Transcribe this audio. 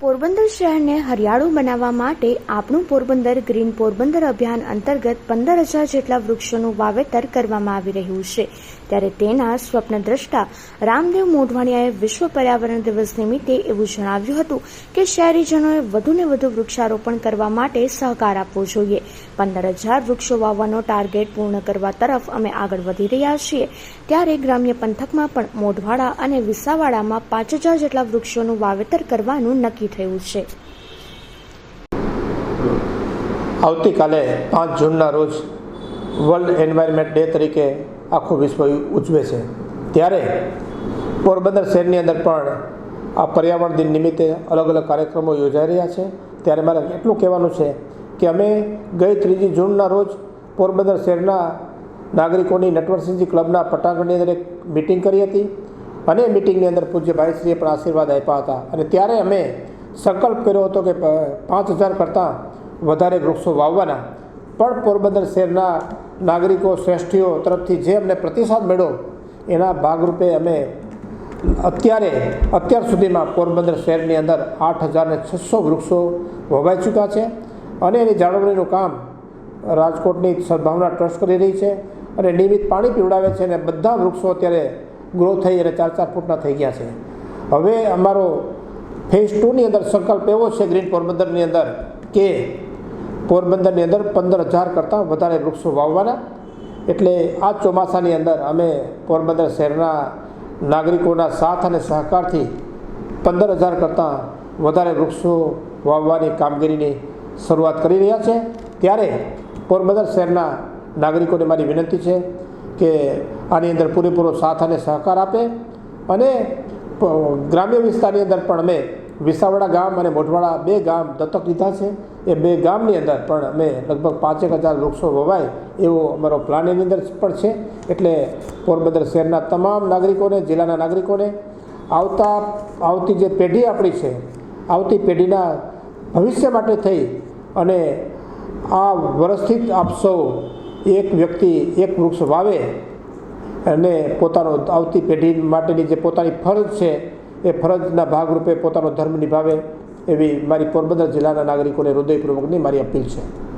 પોરબંદર શહેરને હરિયાળું બનાવવા માટે આપણું પોરબંદર ગ્રીન પોરબંદર અભિયાન અંતર્ગત પંદર હજાર જેટલા વૃક્ષોનું વાવેતર કરવામાં આવી રહ્યું છે. ત્યારે તેના સ્વપ્નદ્રષ્ટા રામદેવ મોઢવાણિયાએ વિશ્વ પર્યાવરણ દિવસ નિમિત્તે એવું જણાવ્યું હતું કે શહેરીજનોએ વધુને વધુ વૃક્ષારોપણ કરવા માટે સહકાર આપવો જોઈએ. પંદર હજાર વૃક્ષો વાવવાનો ટાર્ગેટ પૂર્ણ કરવા તરફ અમે આગળ વધી રહ્યા છીએ. ત્યારે ગ્રામ્ય પંથકમાં પણ મોઢવાડા અને વિસાવાડામાં પાંચ હજાર જેટલા વૃક્ષોનું વાવેતર કરવાનું નક્કી થયું છે. આવતીકાલે પાંચ જૂનના રોજ વર્લ્ડ એન્વાયરમેન્ટ ડે તરીકે આખું વિશ્વ ઉજવે છે. ત્યારે પોરબંદર શહેરની અંદર પણ આ પર્યાવરણ દિન નિમિત્તે અલગ અલગ કાર્યક્રમો યોજાઈ રહ્યા છે. ત્યારે મારે એટલું કહેવાનું છે કે અમે ગઈ ત્રીજી જૂનના રોજ પોરબંદર શહેરના નાગરિકોની નટવરસિંહજી ક્લબના પટાંગણની અંદર એક મિટિંગ કરી હતી. અને મિટિંગની અંદર પૂજ્ય ભાઈશ્રીએ પણ આશીર્વાદ આપ્યા હતા. અને ત્યારે અમે સંકલ્પ કર્યો હતો કે પાંચ હજાર કરતાં વધારે વૃક્ષો વાવવાના. પણ પોરબંદર શહેરના નાગરિકો, શ્રેષ્ઠીઓ તરફથી જે અમને પ્રતિસાદ મળ્યો, એના ભાગરૂપે અમે અત્યારે, અત્યાર સુધીમાં પોરબંદર શહેરની અંદર આઠ હજારને છસો વૃક્ષો વવાઈ ચૂક્યા છે અને એની જાળવણીનું કામ રાજકોટની સદભાવના ટ્રસ્ટ કરી રહી છે અને નિયમિત પાણી પીવડાવે છે અને બધા વૃક્ષો અત્યારે ગ્રો થઈ અને ચાર ચાર ફૂટના થઈ ગયા છે. હવે અમારો ફેઝ ટુની અંદર સંકલ્પ એવો છે ગ્રીન પોરબંદરની અંદર કે પોરબંદરની અંદર પંદર હજાર કરતાં વધારે વૃક્ષો વાવવાના. એટલે આ ચોમાસાની અંદર અમે પોરબંદર શહેરના નાગરિકોના સાથ અને સહકારથી પંદર હજાર કરતાં વધારે વૃક્ષો વાવવાની કામગીરીની શરૂઆત કરી રહ્યા છે. ત્યારે પોરબંદર શહેરના નાગરિકોને મારી વિનંતી છે કે આની અંદર પૂરેપૂરો સાથ અને સહકાર આપે. અને ગ્રામ્ય વિસ્તારની અંદર પણ અમે વિસાવડા ગામ અને મોઢવાડા બે ગામ દત્તક લીધા છે. એ બે ગામની અંદર પણ અમે લગભગ પાંચેક હજાર વૃક્ષો વવાય એવો અમારો પ્લાન એની અંદર પણ છે. એટલે પોરબંદર શહેરના તમામ નાગરિકોને, જિલ્લાના નાગરિકોને આવતા, આવતી જે પેઢી આપણી છે, આવતી પેઢીના ભવિષ્ય માટે થઈ અને આ વર્ષથી આપ સૌ એક વ્યક્તિ, એક વૃક્ષ વાવે અને પોતાનો આવતી પેઢી માટેની જે પોતાની ફરજ છે એ ફરજના ભાગરૂપે પોતાનો ધર્મ નિભાવે એવી મારી પોરબંદર જિલ્લાના નાગરિકોને હૃદયપૂર્વકની મારી અપીલ છે.